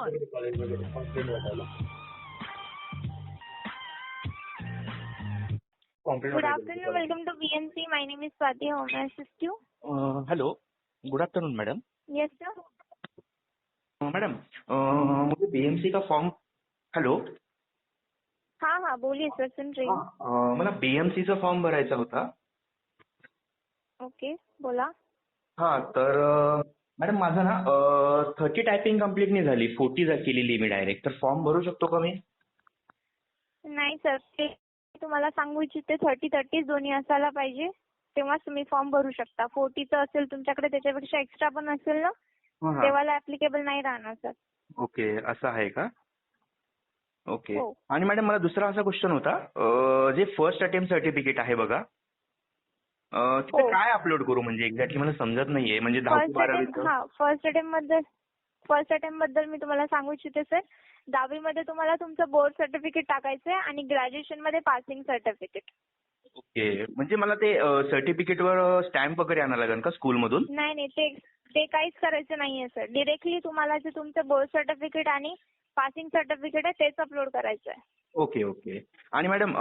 Good afternoon. Welcome to BNC. My name is Swati. How may I assist you? Hello good afternoon madam Yes, sir. Madam अ, मुझे BMC का form hello हाँ हाँ बोलिए sir सुन रही हूँ अ, मला BMC चा फॉर्म भरायचा होता ओके बोला हा तर अ, मॅडम माझं ना थर्टी टायपिंग कंप्लीट नाही झाली. फोर्टी केलेली मी डायरेक्ट तर फॉर्म भरू शकतो का मी? नाही सर ते तुम्हाला सांगू इच्छिते थर्टी थर्टीच दोन्ही असायला पाहिजे. तेव्हाच तुम्ही फॉर्म भरू शकता. फोर्टीचं असेल तुमच्याकडे त्याच्यापेक्षा एक्स्ट्रा पण असेल ना हा, हा. तेव्हाला ऍप्लिकेबल नाही राहणार सर ओके. असं आहे का? ओके. हो. आणि मॅडम मला दुसरा असा क्वेश्चन होता. अ, जे फर्स्ट अटेम्प्ट सर्टिफिकेट आहे बघा तिथे हो. काय अपलोड करू? म्हणजे एक्झॅक्टली मला समजत नाहीये. म्हणजे दहावी बारावीचं? हा फर्स्ट अटेम्प्टबद्दल फर्स्ट अटेम्प्टबद्दल मी तुम्हाला सांगू इच्छिते सर दहावीमध्ये तुम्हाला तुमचं बोर्ड सर्टिफिकेट टाकायचं आहे आणि ग्रॅज्युएशनमध्ये पासिंग सर्टिफिकेट ओके. म्हणजे मला ते सर्टिफिकेटवर स्टॅम्प वगैरे आणायला लागेल का स्कूलमधून नाही नाही. ते ते काहीच करायचं नाहीये सर डिरेक्टली तुम्हाला जे तुमचं बोर्ड सर्टिफिकेट आणि पासिंग सर्टिफिकेट आहे तेच अपलोड करायचं आहे ओके ओके. आणि मॅडम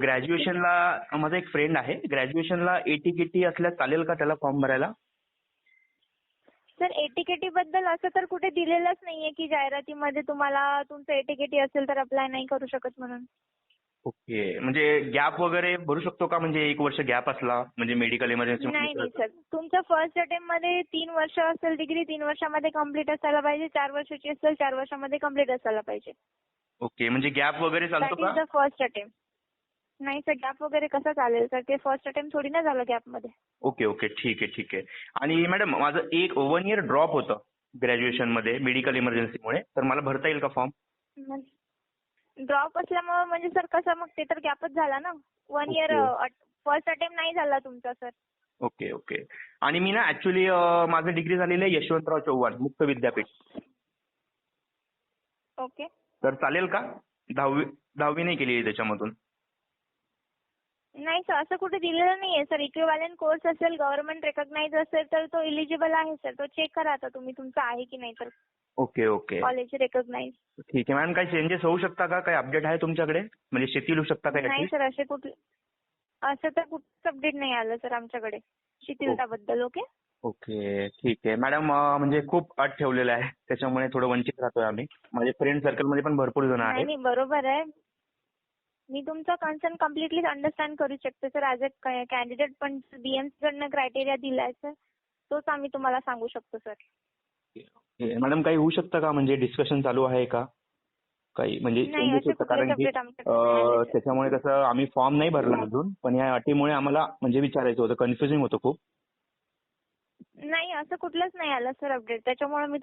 ग्रॅज्युएशनला माझा एक फ्रेंड आहे. ग्रॅज्युएशनला एटी केटी असल्यास चालेल का त्याला फॉर्म भरायला? सर एटीकेटी बद्दल असं तर कुठे दिलेलंच नाहीये की जाहिरातीमध्ये तुम्हाला तुमचं एटीकेटी असेल तर अप्लाय नाही करू शकत म्हणून. ओके. म्हणजे गॅप वगैरे भरू शकतो का? म्हणजे एक वर्ष गॅप असला म्हणजे मेडिकल इमर्जन्सी नाही नाही सर. तुमचं फर्स्ट अटेम्प्टमध्ये तीन वर्ष असेल डिग्री तीन वर्षामध्ये कंप्लीट असायला पाहिजे. चार वर्षाची असेल चार वर्षामध्ये कंप्लीट असायला पाहिजे. ओके. म्हणजे गॅप वगैरे चालतो दॅट इज का? द फर्स्ट अटेम्प्ट नाही सर गॅप वगैरे कसं चालेल सर? ते फर्स्ट अटेम्प्ट थोडी ना झालं गॅपमध्ये ओके ओके. ठीक आहे ठीक आहे. आणि मॅडम माझं एक वन इयर ड्रॉप होतं ग्रॅज्युएशनमध्ये मेडिकल इमर्जन्सीमुळे तर मला भरता येईल का फॉर्म ड्रॉप असल्यामुळे म्हणजे सर कसं मग ते तर गॅपच झाला ना? One year. फर्स्ट अटेम्प्ट नाही झाला तुमचा सर ओके ओके आणि मी ना ऍक्च्युली माझं डिग्री झालेलं आहे यशवंतराव चव्हाण मुक्त विद्यापीठ. ओके तर चालेल का? दहावी दहावी नाही केलेली त्याच्यामधून. नाही सर असं कुठे दिलेलं नाहीये सर इक्विव्हॅलंट कोर्स असेल गव्हर्नमेंट रेकॉग्नाइज असेल तर तो इलिजिबल आहे सर तो चेक करा आता तुम्ही तुमचा आहे की नाही तर. Okay okay. कॉलेज रेकॉग्नाइज ठीक आहे मॅडम काही चेंजेस होऊ शकता का? काही अपडेट आहे तुमच्याकडे? म्हणजे शेती होऊ शकता का नाही याची? सर असे कुठले असं तर कुठंच अपडेट नाही आलं सर आमच्याकडे. शिथिलताबद्दल ओके? ओके ठीक आहे. मॅडम अं, म्हणजे खूप अट ठेवलेलं आहे. त्याच्यामुळे थोडं वंचित राहतोय आम्ही. माझे फ्रेंड सर्कलमध्ये पण भरपूर जण नाही आहेत नाही बरोबर आहे. मी तुमचा कन्सर्न कम्प्लिटली अंडरस्टँड करू शकते सर ऍज अ कॅन्डिडेट पण बीएमसी कडनं क्रायटेरिया दिलाय सर तोच आम्ही तुम्हाला सांगू शकतो सर. मॅडम काही होऊ शकतं का? म्हणजे डिस्कशन चालू आहे का? काही म्हणजे कारण की. त्याच्यामुळे कसं आम्ही फॉर्म नाही भरला अजून पण या अटीमुळे आम्हाला म्हणजे विचारायचं होतं. कन्फ्युजिंग होतं खूप. नाही असं कुठलंच नाही आलं सर अपडेट त्याच्यामुळे मी